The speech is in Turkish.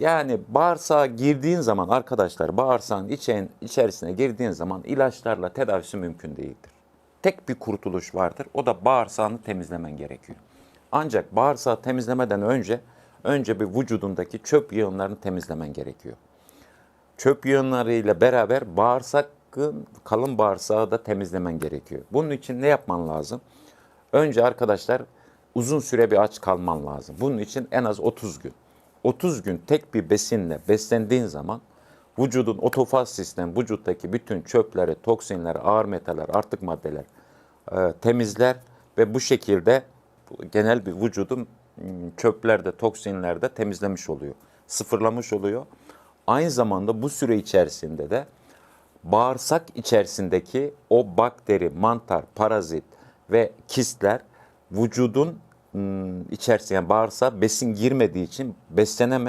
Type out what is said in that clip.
Yani bağırsağa girdiğin zaman arkadaşlar bağırsağın içen, içerisine girdiğin zaman ilaçlarla tedavisi mümkün değildir. Tek bir kurtuluş vardır. O da bağırsağını temizlemen gerekiyor. Ancak bağırsağı temizlemeden önce önce bir vücudundaki çöp yığınlarını temizlemen gerekiyor. Çöp yığınlarıyla beraber bağırsakın kalın bağırsağı da temizlemen gerekiyor. Bunun için ne yapman lazım? Önce arkadaşlar uzun süre bir aç kalman lazım. Bunun için en az 30 gün. 30 gün tek bir besinle beslendiğin zaman vücudun otofaz sistemi vücuttaki bütün çöpleri, toksinleri, ağır metaller, artık maddeler e, temizler ve bu şekilde genel bir vücudun m, çöplerde, toksinlerde temizlemiş oluyor. Sıfırlamış oluyor. Aynı zamanda bu süre içerisinde de bağırsak içerisindeki o bakteri, mantar, parazit ve kistler vücudun içerisine yani bağırsağa besin girmediği için beslenemez